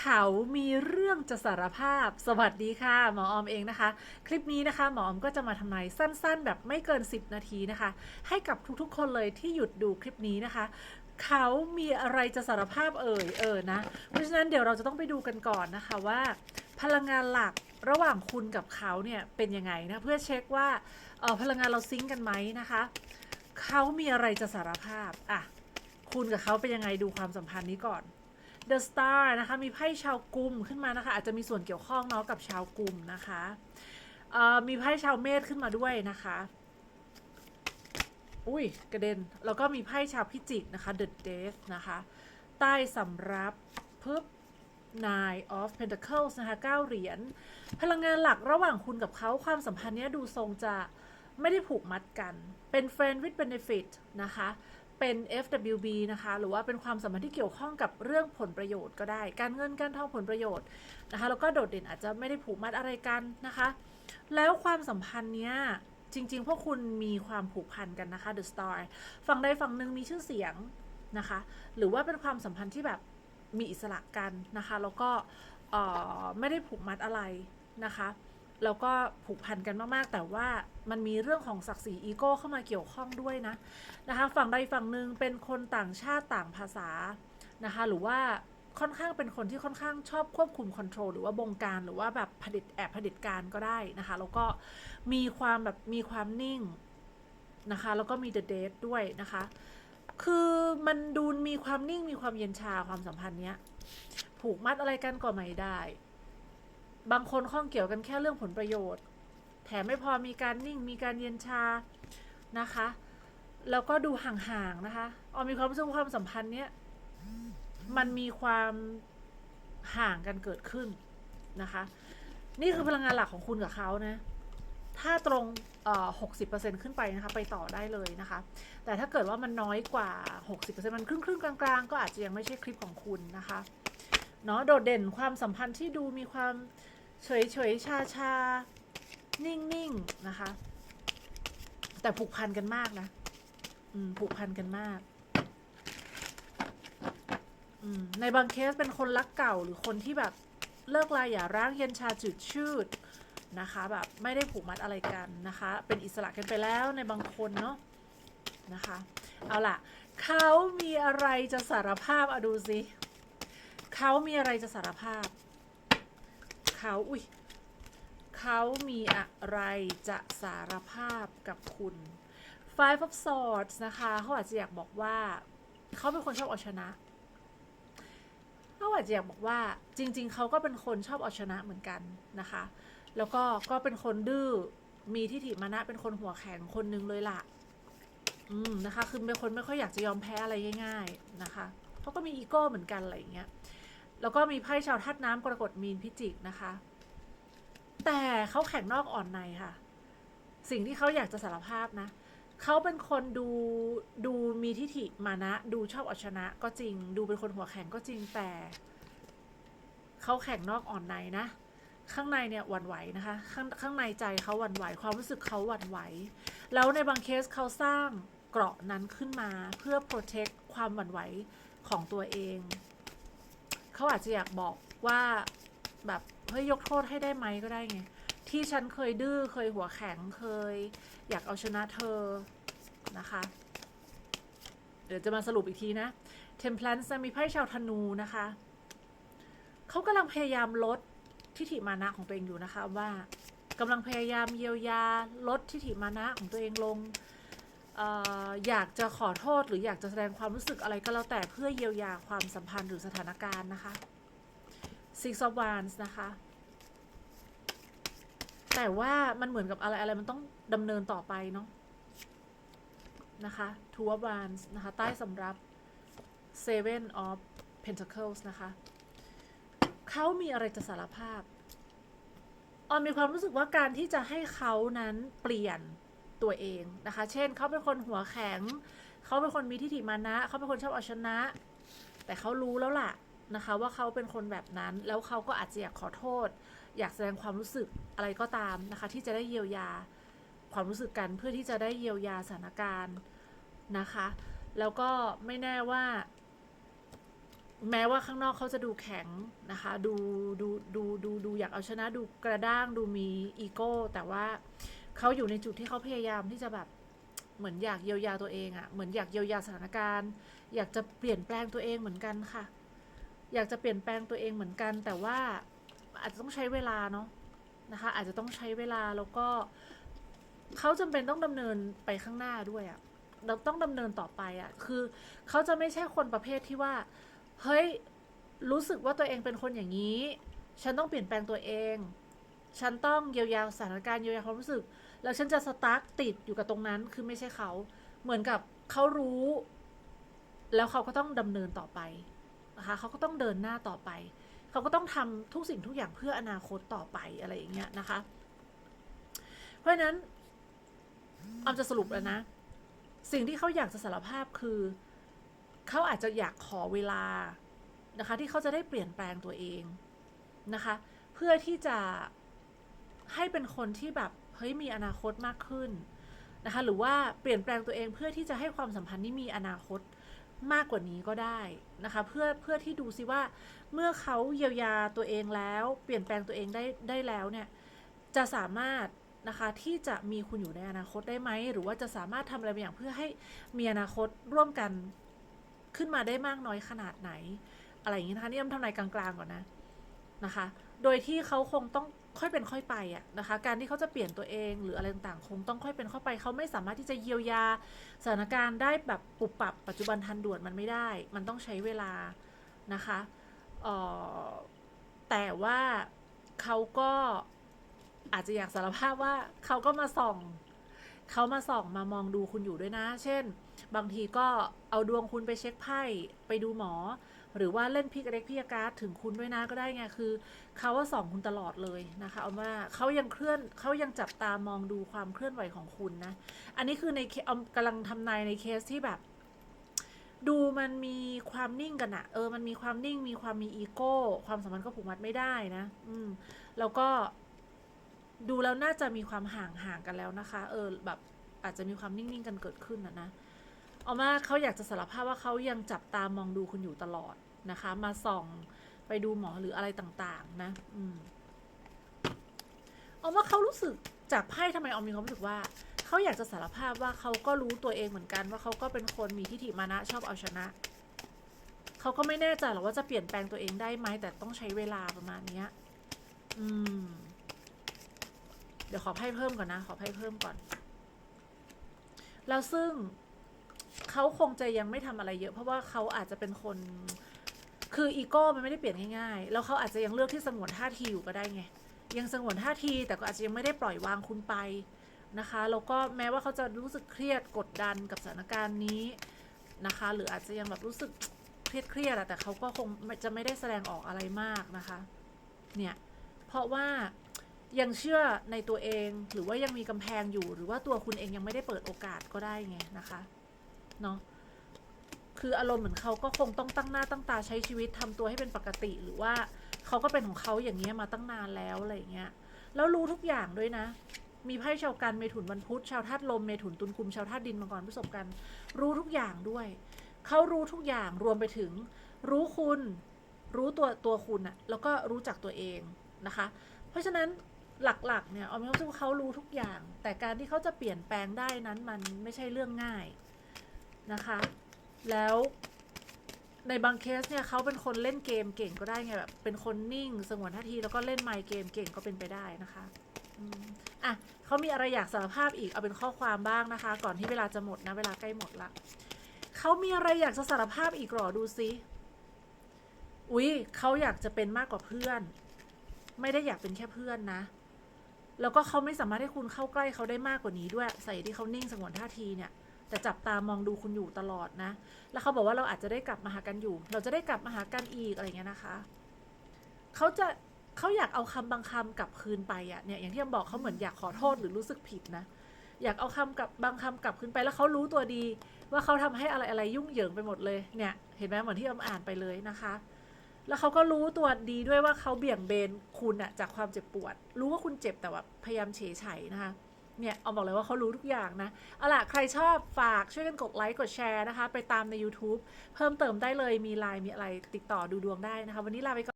เขามีเรื่องจะสารภาพ สวัสดีค่ะ หมอออมเองนะคะ คลิปนี้นะคะ หมอออมก็จะมาทำนายสั้นๆ แบบไม่เกิน 10 นาทีนะคะ ให้กับทุกๆ คนเลยที่หยุดดูคลิปนี้นะคะ เขามีอะไรจะสารภาพเอ่ยเออนะ เพราะฉะนั้นเดี๋ยวเราจะต้องไปดูกันก่อนนะคะว่า พลังงานหลักระหว่างคุณกับเขาเนี่ยเป็นยังไงนะเพื่อเช็คว่าเออพลังงานเราซิงก์กันไหมนะคะ เขามีอะไรจะสารภาพอะคุณกับเขาเป็นยังไงดูความสัมพันธ์นี้ก่อน The Star นะคะ มีไพ่ชาวกุมขึ้นมานะคะ อาจจะมีส่วนเกี่ยวข้องเนาะกับชาวกุมนะคะมีไพ่ชาวเมษขึ้นมาด้วยนะคะ อุ้ยกระเด็น แล้วก็มีไพ่ชาวพิจิกนะคะ The Death นะคะ ใต้สำรับปึ๊บ Nine of Pentacles นะคะ9เหรียญ พลังงานหลักระหว่างคุณกับเขาความสัมพันธ์เนี้ยดูทรงจะไม่ได้ผูกมัดกัน เป็น friend with benefit นะคะ เป็น FWB นะคะ หรือว่าเป็นความสัมพันธ์ที่เกี่ยวข้องกับเรื่องผลประโยชน์ก็ได้ การเงินการทองผลประโยชน์นะคะ แล้วก็โดดเด่นอาจจะไม่ได้ผูกมัดอะไรกันนะคะ แล้วความสัมพันธ์เนี้ยจริง ๆ พวกคุณมีความผูกพันกันนะคะ The Star ฝั่งใดฝั่งหนึ่งมีชื่อเสียงนะคะ หรือว่าเป็นความสัมพันธ์ที่แบบมีอิสระกันนะคะ แล้วก็ไม่ได้ผูกมัดอะไรนะคะ แล้วก็ผูกพันกันมากๆ แต่ว่ามันมีเรื่องของศักดิ์ศรีอีโก้เข้ามาเกี่ยวข้องด้วยนะนะคะ ฝั่งใดฝั่งหนึ่งเป็นคนต่างชาติต่างภาษานะคะ หรือว่าค่อนข้างเป็นคนที่ค่อนข้างชอบควบคุมคอนโทรลหรือว่าบงการหรือว่าแบบผลิตแอบผลิตการก็ได้นะคะ แล้วก็มีความแบบมีความนิ่งนะคะ แล้วก็มีเด e เด e ด้วยนะคะ คือมันดูมีความนิ่งมีความเย็นชาความสัมพันธ์เนี้ย ผูกมัดอะไรกันก็ไม่ได้ บางคนข้องเกี่ยวกันแค่เรื่องผลประโยชน์ แถมไม่พอมีการนิ่งมีการเย็นชานะคะแล้วก็ดูห่างๆนะคะออมมีความรู้สึกว่าความสัมพันธ์เนี้ยมันมีความห่างกันเกิดขึ้นนะคะ นี่คือพลังงานหลักของคุณกับเขานะ ถ้าตรงหกสิบเปอร์เซ็นขึ้นไปนะคะ ไปต่อได้เลยนะคะ แต่ถ้าเกิดว่ามันน้อยกว่า 60%มันครึ่งครึ่งๆกลางๆ ก็อาจจะยังไม่ใช่คลิปของคุณนะคะ เนาะโดดเด่นความสัมพันธ์ที่ดูมีความ เฉยเฉยชาชาๆนิ่งๆนะคะ แต่ผูกพันกันมากนะ อืม ผูกพันกันมาก อืม ในบางเคสเป็นคนรักเก่าหรือคนที่แบบเลิกลาอย่าร้างเย็นชาจืดชืดนะคะ แบบไม่ได้ผูกมัดอะไรกันนะคะ เป็นอิสระกันไปแล้วในบางคนเนาะนะคะ เอาล่ะเขามีอะไรจะสารภาพอะดูสิเขามีอะไรจะสารภาพ เขาอุ้ยเขามีอะไรจะสารภาพกับคุณ Five of Swords นะคะเขาอาจจะอยากบอกว่า เขาเป็นคนชอบเอาชนะเขาอาจจะอยากบอกว่าจริง ๆ เขาก็เป็นคนชอบเอาชนะเหมือนกันนะคะ แล้วก็ก็เป็นคนดื้อมีทิฐิมานะเป็นคนหัวแข็งคนหนึงเลยล่ะ อืมนะคะ คือเป็นคนไม่ค่อยอยากจะยอมแพ้อะไรง่าย ๆนะคะเขาก็มีอีโก้เหมือนกันอะไรอย่างเงี้ย แล้วก็มีไพ่ชาวธาตุน้ำกรกฎมีนพิจิกนะคะ แต่เขาแข็งนอกอ่อนในค่ะ สิ่งที่เขาอยากจะสารภาพนะเขาเป็นคนดูดูมีทิฐิมานะ ดูชอบเอาชนะก็จริง ดูเป็นคนหัวแข็งก็จริงแต่เขาแข็งนอกอ่อนในนะ ข้างในเนี่ยหวั่นไหวนะคะข้างข้างในใจเขาหวั่นไหว ความรู้สึกเขาหวั่นไหว แล้วในบางเคสเขาสร้างเกราะนั้นขึ้นมาเพื่อ protect ความหวั่นไหวของตัวเอง เขาอาจจะอยากบอกว่าแบบเฮ้ยยกโทษให้ได้ไหมก็ได้ไง ที่ฉันเคยดื้อเคยหัวแข็งเคย อยากเอาชนะเธอนะคะ เดี๋ยวจะมาสรุปอีกทีนะ Temperance จะมีไพ่ชาวธนูนะคะเขากำลังพยายามลดทิฐิมานะของตัวเองอยู่นะคะว่ากำลังพยายามเยียวยาลดทิฐิมานะของตัวเองลง อยากจะขอโทษหรืออยากจะแสดงความรู้สึกอะไรก็แล้วแต่เพื่อเยียวยาความสัมพันธ์หรือสถานการณ์นะคะ Six of Wands นะคะ แต่ว่ามันเหมือนกับอะไรอะไรมันต้องดำเนินต่อไปเนาะนะคะ Two of Wands นะคะ ใต้สำรับ Seven of Pentacles นะคะ เขามีอะไรจะสารภาพออนมีความรู้สึกว่าการที่จะให้เขานั้นเปลี่ยน ตัวเองนะคะ เช่นเขาเป็นคนหัวแข็ง เขาเป็นคนมีทิฐิมานะ เขาเป็นคนชอบเอาชนะ แต่เขารู้แล้วล่ะนะคะว่าเขาเป็นคนแบบนั้น แล้วเขาก็อาจจะอยากขอโทษ อยากแสดงความรู้สึกอะไรก็ตามนะคะ ที่จะได้เยียวยาความรู้สึกกันเพื่อที่จะได้เยียวยาสถานการณ์นะคะ แล้วก็ไม่แน่ว่า แม้ว่าข้างนอกเขาจะดูแข็งนะคะ ดูดูดูดูดูอยากเอาชนะดูกระด้างดูมีอีโก้แต่ว่า เขาอยู่ในจุดที่เขาพยายามที่จะแบบเหมือนอยากเยียวยาตัวเองอะ่ะเหมือนอยากเยียวยาสถานการณ์ อยากจะเปลี่ยนแปลงตัวเองเหมือนกันค่ะ อยากจะเปลี่ยนแปลงตัวเองเหมือนกัน แต่ว่าอาจจะต้องใช้เวลาเนาะนะคะ อาจจะต้องใช้เวลาแล้วก็เขาจำเป็นต้องดำเนินไปข้างหน้าด้วยอะ่ะเราต้องดำเนินต่อไปอะ่ะคือเขาจะไม่ใช่คนประเภทที่ว่าเฮ้ยรู้สึกว่าตัวเองเป็นคนอย่างนี้ ฉันต้องเปลี่ยนแปลงตัวเอง ฉันต้องเยียวยาสถานการณ์เยียวยาความรู้สึก แล้วฉันจะสตาร์ทติดอยู่กับตรงนั้นคือไม่ใช่เขา เหมือนกับเขารู้ แล้วเขาก็ต้องดำเนินต่อไปนะคะเขาก็ต้องเดินหน้าต่อไป เขาก็ต้องทำทุกสิ่งทุกอย่างเพื่ออนาคตต่อไปอะไรอย่างเงี้ยนะคะ เพราะฉะนั้นออมจะสรุปแล้วนะ สิ่งที่เขาอยากจะสารภาพคือ เขาอาจจะอยากขอเวลานะคะ ที่เขาจะได้เปลี่ยนแปลงตัวเองนะคะ เพื่อที่จะให้เป็นคนที่แบบ เฮ้ยมีอนาคตมากขึ้นนะคะหรือว่าเปลี่ยนแปลงตัวเองเพื่อที่จะให้ความสัมพันธ์นี้มีอนาคตมากกว่านี้ก็ได้นะคะเพื่อเพื่อที่ดูซิว่าเมื่อเขาเยียวยาตัวเองแล้ว เปลี่ยนแปลงตัวเองได้ได้แล้วเนี่ยจะสามารถนะคะที่จะมีคุณอยู่ในอนาคตได้ไหมหรือว่าจะสามารถทำอะไรบางอย่างเพื่อให้มีอนาคตร่วมกันขึ้นมาได้มากน้อยขนาดไหน อะไรอย่างนี้นะคะนี่อ้ำทำนายกลางๆก่อนนะนะคะ โดยที่เขาคงต้อง ค่อยเป็นค่อยไปอะนะคะ การที่เขาจะเปลี่ยนตัวเองหรืออะไรต่างๆคงต้องค่อยเป็นค่อยไปเขาไม่สามารถที่จะเยียวยาสถานการณ์ได้แบบปุบปับปัจจุบันทันด่วนมันไม่ได้ มันต้องใช้เวลานะคะออแต่ว่าเขาก็อาจจะอยากสารภาพว่าเขาก็มาส่อง เขามาส่องมามองดูคุณอยู่ด้วยนะ เช่น บางทีก็เอาดวงคุณไปเช็คไพ่ไปดูหมอ หรือว่าเล่นพิกเล็กพิกการ์ดถึงคุณด้วยนะก็ได้ไงคือเขาว่าส่องคุณตลอดเลยนะคะเอาว่าเขายังเคลื่อนเขายังจับตามองดูความเคลื่อนไหวของคุณนะ อันนี้คือในเอากำลังทำนายในเคสที่แบบดูมันมีความนิ่งกันอะเออ มันมีความนิ่ง มีความมีอีโก้ ความสัมพันธ์ก็ผูกมัดไม่ได้นะ อืม แล้วก็ ดูแล้วน่าจะมีความห่างห่างกันแล้วนะคะ เออแบบอาจจะมีความนิ่ง ๆ กันเกิดขึ้นนะนะเอามาเขาอยากจะสารภาพว่าเขายังจับตามองดูคุณอยู่ตลอดนะคะ มาส่องไปดูหมอหรืออะไรต่างๆ นะ อืมเอาว่าเขารู้สึกจากไพ่ทำไมออมมีความรู้สึกว่าเขาอยากจะสารภาพว่าเขาก็รู้ตัวเองเหมือนกันว่าเขาก็เป็นคนมีทิฏฐิมานะชอบเอาชนะเขาก็ไม่แน่ใจหรอกว่าจะเปลี่ยนแปลงตัวเองได้ไหมแต่ต้องใช้เวลาประมาณเนี้ย อืม เดี๋ยวขอไพ่เพิ่มก่อนนะ ขอไพ่เพิ่มก่อน แล้วซึ่งเขาคงจะยังไม่ทำอะไรเยอะ เพราะว่าเขาอาจจะเป็นคน คืออีโก้มันไม่ได้เปลี่ยนง่ายๆ แล้วเขาอาจจะยังเลือกที่สงวนท่าทีอยู่ก็ได้ไง ยังสงวนท่าทีแต่ก็อาจจะยังไม่ได้ปล่อยวางคุณไปนะคะ แล้วก็แม้ว่าเขาจะรู้สึกเครียดกดดันกับสถานการณ์นี้นะคะ หรืออาจจะยังแบบรู้สึกเครียดเครียดแต่เขาก็คงจะไม่ได้แสดงออกอะไรมากนะคะ เนี่ย เพราะว่า ยังเชื่อในตัวเองหรือว่ายังมีกำแพงอยู่ หรือว่าตัวคุณเองยังไม่ได้เปิดโอกาสก็ได้ไงนะคะเนาะคืออารมณ์เหมือนเขาก็คงต้องตั้งหน้าตั้งตาใช้ชีวิตทำตัวให้เป็นปกติ หรือว่าเขาก็เป็นของเขาอย่างเงี้ยมาตั้งนานแล้วอะไรเงี้ยแล้วรู้ทุกอย่างด้วยนะ มีไพ่ชาวกันเมถุนวันพุธชาวธาตุลมเมถุนตุลคุมชาวธาตุดินมังกรพฤษภกัน รู้ทุกอย่างด้วย เขารู้ทุกอย่างรวมไปถึง รู้คุณ รู้ตัวตัวคุณอะแล้วก็รู้จักตัวเองนะคะ เพราะฉะนั้น หลักๆเนี่ยออมมีความรู้สึกว่าเขารู้ทุกอย่าง แต่การที่เขาจะเปลี่ยนแปลงได้นั้นมันไม่ใช่เรื่องง่ายนะคะ แล้วในบางเคสเนี่ยเขาเป็นคนเล่นเกมเก่งก็ได้ไงแบบเป็นคนนิ่งสงวนท่าทีแล้วก็เล่นไมค์เกมเก่งก็เป็นไปได้นะคะอะเขามีอะไรอยากสารภาพอีกเอาเป็นข้อความบ้างนะคะ ก่อนที่เวลาจะหมดนะเวลาใกล้หมดละเขามีอะไรอยากจะสารภาพอีกหรอดูซิอุ๊ยเขาอยากจะเป็นมากกว่าเพื่อน ไม่ได้อยากเป็นแค่เพื่อนนะ แล้วก็เขาไม่สามารถให้คุณเข้าใกล้เขาได้มากกว่านี้ด้วย ใส่ที่เขานิ่งสงวนท่าทีเนี่ย แต่จับตามองดูคุณอยู่ตลอดนะ แล้วเขาบอกว่าเราอาจจะได้กลับมาหากันอยู่ เราจะได้กลับมาหากันอีกอะไรเงี้ยนะคะเขาจะเขาอยากเอาคำบางคำกลับคืนไปอะเนี่ยอย่างที่อมบอกเขาเหมือนอยากขอโทษหรือรู้สึกผิดนะอยากเอาคำกับบางคำกลับคืนไปแล้วเขารู้ตัวดี ว่าเขาทำให้อะไรอะไรยุ่งเหยิงไปหมดเลยเนี่ย เห็นไหมเหมือนที่อมอ่านไปเลยนะคะ แล้วเขาก็รู้ตัวดีด้วยว่าเขาเบี่ยงเบนคุณอะจากความเจ็บปวด รู้ว่าคุณเจ็บแต่ว่าพยายามเฉยๆนะคะเนี่ยเอาบอกเลยว่าเขารู้ทุกอย่างนะ เอาล่ะ ใครชอบฝากช่วยกันกดไลค์กดแชร์นะคะ ไปตามใน YouTube เพิ่มเติมได้เลยมีไลน์มีอะไรติดต่อดูดวงได้นะคะ วันนี้ลาไปก่อน